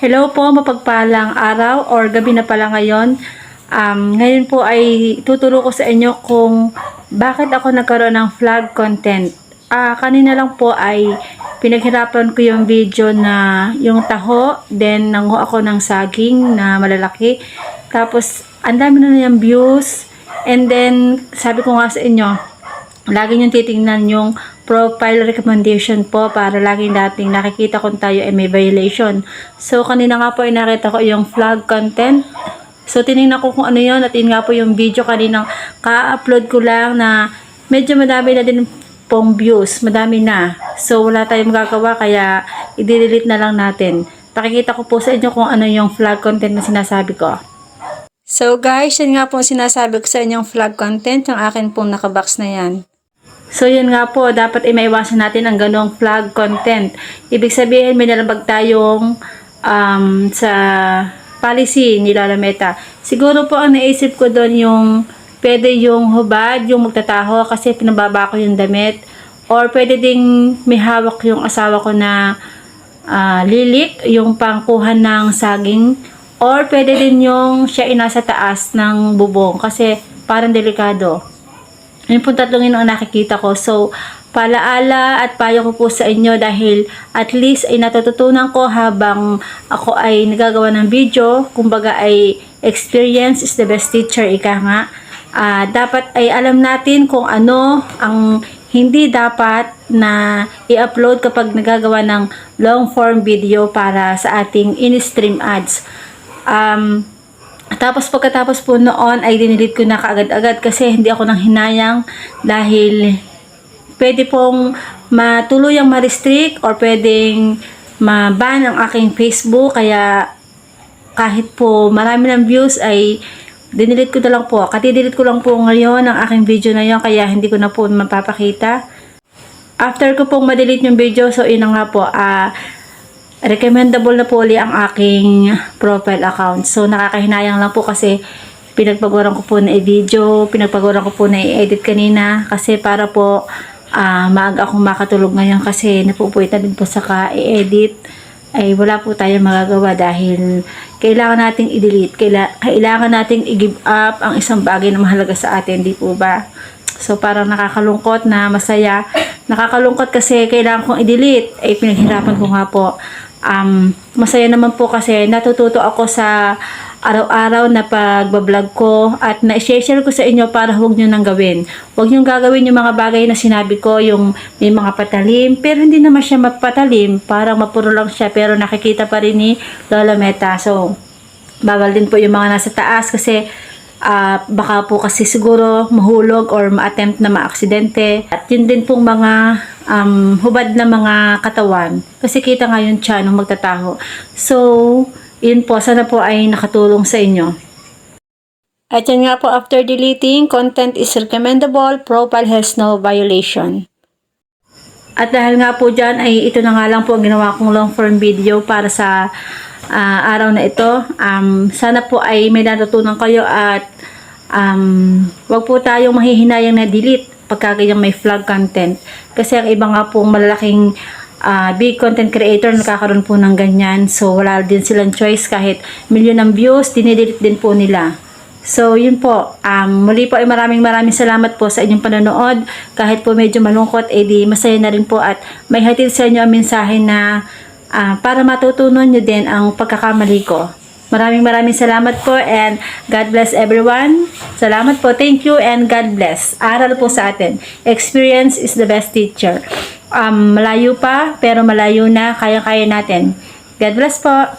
Hello po, mapagpalang araw or gabi na pala ngayon. Um, ngayon po ay tuturo ko sa inyo kung bakit ako nagkaroon ng vlog content. Ah, kanina lang po ay pinaghirapan ko yung video na yung taho, then nanguha ako ng saging na malalaki. Tapos, ang dami na yung views. And then, sabi ko nga sa inyo, lagi nyo titingnan yung profile recommendation po para laging dating nakikita kung tayo ay may violation. So, kanina nga po ay nakita ko yung vlog content. So, tinignan ko kung ano yon at yun nga po yung video kaninang ka-upload ko lang na medyo madami na din pong views. Madami na. So, wala tayong magagawa kaya i-delete na lang natin. Pakikita ko po sa inyo kung ano yung vlog content na sinasabi ko. So guys, yun nga po sinasabi ko sa inyong vlog content, yung akin pong nakabox na yan. So yun nga po, dapat ay maiwasan natin ang ganong vlog content. Ibig sabihin, may nalabag tayong um, sa policy ni Lola Meta. Siguro po ang naisip ko doon yung pwede yung hubad, yung magtataho kasi pinababa ko yung damit. Or pwede ding may hawak yung asawa ko na ah, lilit, yung pangkuhan ng saging. Or pwede din yung siya inasa taas ng bubong kasi parang delikado. Yun po tatlong yun ang nakikita ko. So, palaala at payo ko po sa inyo dahil at least ay natututunan ko habang ako ay nagagawa ng video. Kumbaga ay experience is the best teacher, ika nga. Ah, dapat ay alam natin kung ano ang hindi dapat na i-upload kapag nagagawa ng long form video para sa ating in-stream ads. Um, tapos pagkatapos po noon ay dinilit ko na kaagad-agad kasi hindi ako nang hinayang dahil pwede pong matuluyang ma-restrict or pwedeng ma-ban ang aking Facebook kaya kahit po marami ng views ay dinilit ko na lang po. Katidilit ko lang po ngayon ang aking video na yon kaya hindi ko na po mapapakita. After ko pong madelete yung video, so yun na nga po, ah, recommendable na po uli ang aking profile account. So, nakakahinayang lang po kasi pinagpaguran ko po na i-video, pinagpaguran ko po na i-edit kanina kasi para po ah, maaga akong makatulog ngayon kasi napupuwit na din po sa ka-edit ay wala po tayong magagawa dahil kailangan nating i-delete, kaila- kailangan nating i-give up ang isang bagay na mahalaga sa atin, di po ba? So, parang nakakalungkot na masaya. Nakakalungkot kasi kailangan kong i-delete. Ay, pinaghirapan ko nga po. Um, masaya naman po kasi natututo ako sa araw-araw na pagbablog ko at na-share ko sa inyo para huwag nyo nang gawin. Huwag nyo gagawin yung mga bagay na sinabi ko, yung may mga patalim, pero hindi naman siya mapatalim, parang mapuro lang siya, pero nakikita pa rin ni Lola Meta. So, bawal din po yung mga nasa taas kasi ah, baka po kasi siguro mahulog or ma-attempt na ma-aksidente. At yun din pong mga um, hubad na mga katawan. Kasi kita nga yung tiyan nung magtataho. So, yun po. Sana po ay nakatulong sa inyo. At yan nga po, after deleting, content is recommendable, profile has no violation. At dahil nga po dyan, ay ito na nga lang po ang ginawa kong long form video para sa ah, araw na ito. Um, sana po ay may natutunan kayo at um, wag po tayong mahihinayang na delete pagka may vlog content. Kasi ang iba nga pong malalaking ah, big content creator nakakaroon po ng ganyan. So wala din silang choice kahit milyon ng views, dinidelete din po nila. So, yun po. Um, muli po ay maraming maraming salamat po sa inyong panonood. Kahit po medyo malungkot, eh di masaya na rin po at may hatid sa inyo ang mensahe na ah, para matutunan nyo din ang pagkakamali ko. Maraming maraming salamat po and God bless everyone. Salamat po. Thank you and God bless. Aral po sa atin. Experience is the best teacher. Um, malayo pa, pero malayo na. Kaya-kaya natin. God bless po.